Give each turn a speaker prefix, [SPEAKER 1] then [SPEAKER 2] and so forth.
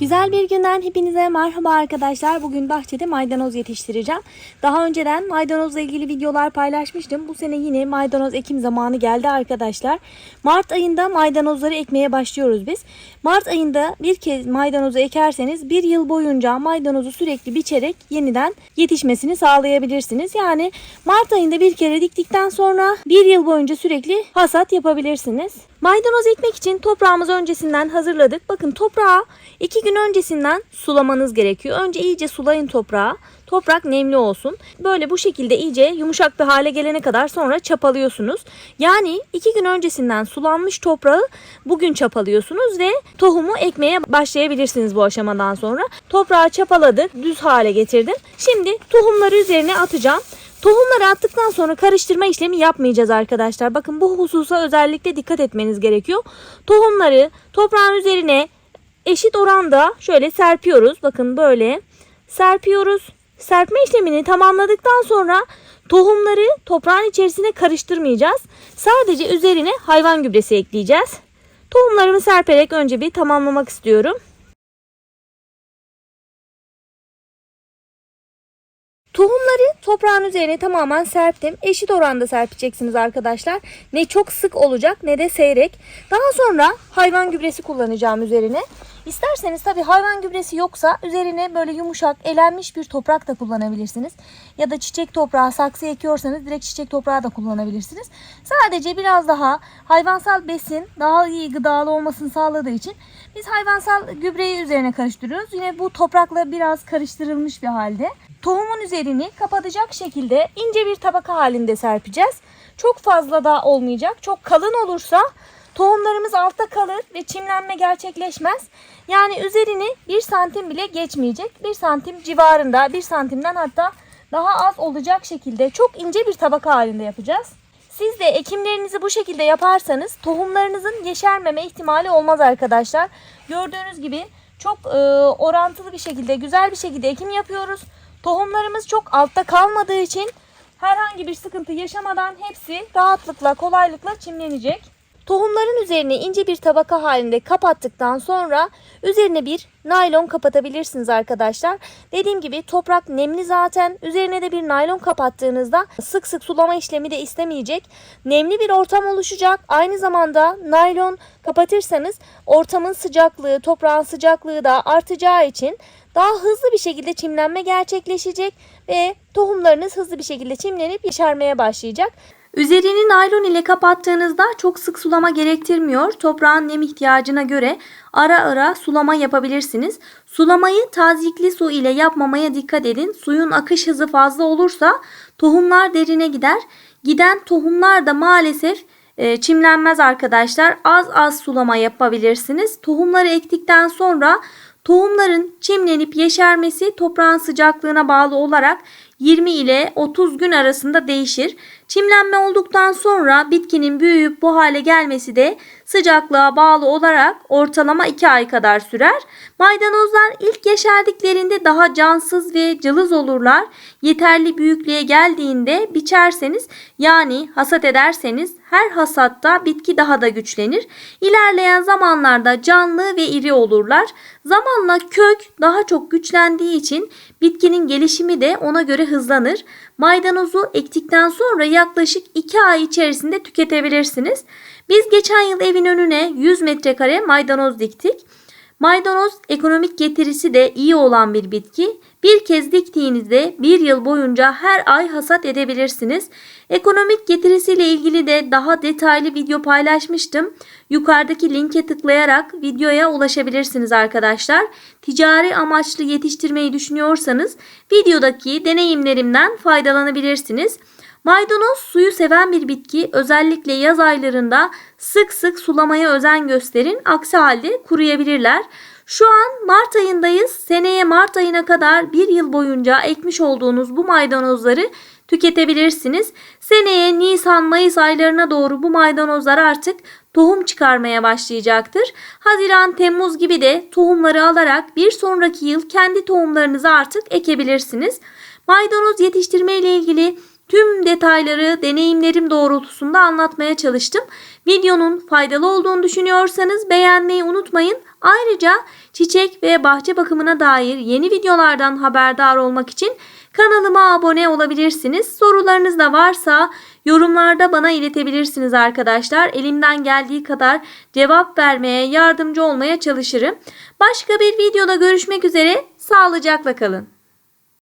[SPEAKER 1] Güzel bir günden hepinize merhaba arkadaşlar. Bugün bahçede maydanoz yetiştireceğim. Daha önceden maydanozla ilgili videolar paylaşmıştım. Bu sene yine maydanoz ekim zamanı geldi arkadaşlar. Mart ayında maydanozları ekmeye başlıyoruz biz. Mart ayında bir kez maydanozu ekerseniz bir yıl boyunca maydanozu sürekli biçerek yeniden yetişmesini sağlayabilirsiniz. Yani Mart ayında bir kere diktikten sonra bir yıl boyunca sürekli hasat yapabilirsiniz. Maydanoz ekmek için toprağımızı öncesinden hazırladık. Bakın toprağı iki gün öncesinden sulamanız gerekiyor. Önce iyice sulayın toprağı. Toprak nemli olsun. Böyle bu şekilde iyice yumuşak bir hale gelene kadar sonra çapalıyorsunuz. Yani iki gün öncesinden sulanmış toprağı bugün çapalıyorsunuz ve tohumu ekmeye başlayabilirsiniz bu aşamadan sonra. Toprağı çapaladık, düz hale getirdim. Şimdi tohumları üzerine atacağım. Tohumları attıktan sonra karıştırma işlemi yapmayacağız arkadaşlar. Bakın bu hususa özellikle dikkat etmeniz gerekiyor. Tohumları toprağın üzerine eşit oranda şöyle serpiyoruz. Bakın böyle serpiyoruz. Serpme işlemini tamamladıktan sonra tohumları toprağın içerisine karıştırmayacağız. Sadece üzerine hayvan gübresi ekleyeceğiz. Tohumlarımı serperek önce bir tamamlamak istiyorum. Tohumları toprağın üzerine tamamen serptim. Eşit oranda serpeceksiniz arkadaşlar. Ne çok sık olacak ne de seyrek. Daha sonra hayvan gübresi kullanacağım üzerine. İsterseniz tabi hayvan gübresi yoksa üzerine böyle yumuşak elenmiş bir toprak da kullanabilirsiniz. Ya da çiçek toprağı saksı ekiyorsanız direkt çiçek toprağı da kullanabilirsiniz. Sadece biraz daha hayvansal besin daha iyi gıdalı olmasını sağladığı için biz hayvansal gübreyi üzerine karıştırıyoruz. Yine bu toprakla biraz karıştırılmış bir halde. Tohumun üzerini kapatacak şekilde ince bir tabaka halinde serpeceğiz. Çok fazla da olmayacak. Çok kalın olursa tohumlarımız altta kalır ve çimlenme gerçekleşmez. Yani üzerini 1 santim bile geçmeyecek. 1 santim civarında 1 santimden hatta daha az olacak şekilde çok ince bir tabaka halinde yapacağız. Siz de ekimlerinizi bu şekilde yaparsanız tohumlarınızın yeşermeme ihtimali olmaz arkadaşlar. Gördüğünüz gibi çok e, orantılı bir şekilde güzel bir şekilde ekim yapıyoruz. Tohumlarımız çok altta kalmadığı için herhangi bir sıkıntı yaşamadan hepsi rahatlıkla kolaylıkla çimlenecek. Tohumların üzerine ince bir tabaka halinde kapattıktan sonra üzerine bir naylon kapatabilirsiniz arkadaşlar. Dediğim gibi toprak nemli zaten. Üzerine de bir naylon kapattığınızda sık sık sulama işlemi de istemeyecek. Nemli bir ortam oluşacak. Aynı zamanda naylon kapatırsanız ortamın sıcaklığı, toprağın sıcaklığı da artacağı için daha hızlı bir şekilde çimlenme gerçekleşecek ve tohumlarınız hızlı bir şekilde çimlenip yeşermeye başlayacak. Üzerini naylon ile kapattığınızda çok sık sulama gerektirmiyor. Toprağın nem ihtiyacına göre ara ara sulama yapabilirsiniz. Sulamayı tazikli su ile yapmamaya dikkat edin. Suyun akış hızı fazla olursa tohumlar derine gider. Giden tohumlar da maalesef e, çimlenmez arkadaşlar. Az az sulama yapabilirsiniz. Tohumları ektikten sonra Tohumların çimlenip yeşermesi toprağın sıcaklığına bağlı olarak 20 ile 30 gün arasında değişir. Çimlenme olduktan sonra bitkinin büyüyüp bu hale gelmesi de sıcaklığa bağlı olarak ortalama 2 ay kadar sürer. Maydanozlar ilk yeşerdiklerinde daha cansız ve cılız olurlar. Yeterli büyüklüğe geldiğinde biçerseniz yani hasat ederseniz her hasatta bitki daha da güçlenir. İlerleyen zamanlarda canlı ve iri olurlar. Zamanla kök daha çok güçlendiği için bitkinin gelişimi de ona göre hızlanır. Maydanozu ektikten sonra yaklaşık 2 ay içerisinde tüketebilirsiniz. Biz geçen yıl evin önüne 100 metrekare maydanoz diktik. Maydanoz ekonomik getirisi de iyi olan bir bitki. Bir kez diktiğinizde bir yıl boyunca her ay hasat edebilirsiniz. Ekonomik getirisiyle ilgili de daha detaylı video paylaşmıştım. Yukarıdaki linke tıklayarak videoya ulaşabilirsiniz arkadaşlar. Ticari amaçlı yetiştirmeyi düşünüyorsanız videodaki deneyimlerimden faydalanabilirsiniz. Maydanoz suyu seven bir bitki. Özellikle yaz aylarında sık sık sulamaya özen gösterin. Aksi halde kuruyabilirler. Şu an Mart ayındayız. Seneye Mart ayına kadar bir yıl boyunca ekmiş olduğunuz bu maydanozları tüketebilirsiniz. Seneye Nisan-Mayıs aylarına doğru bu maydanozlar artık tohum çıkarmaya başlayacaktır. Haziran, Temmuz gibi de tohumları alarak bir sonraki yıl kendi tohumlarınızı artık ekebilirsiniz. Maydanoz yetiştirme ile ilgili tüm detayları deneyimlerim doğrultusunda anlatmaya çalıştım. Videonun faydalı olduğunu düşünüyorsanız beğenmeyi unutmayın. Ayrıca çiçek ve bahçe bakımına dair yeni videolardan haberdar olmak için kanalıma abone olabilirsiniz. Sorularınız da varsa yorumlarda bana iletebilirsiniz arkadaşlar. Elimden geldiği kadar cevap vermeye, yardımcı olmaya çalışırım. Başka bir videoda görüşmek üzere. Sağlıcakla kalın.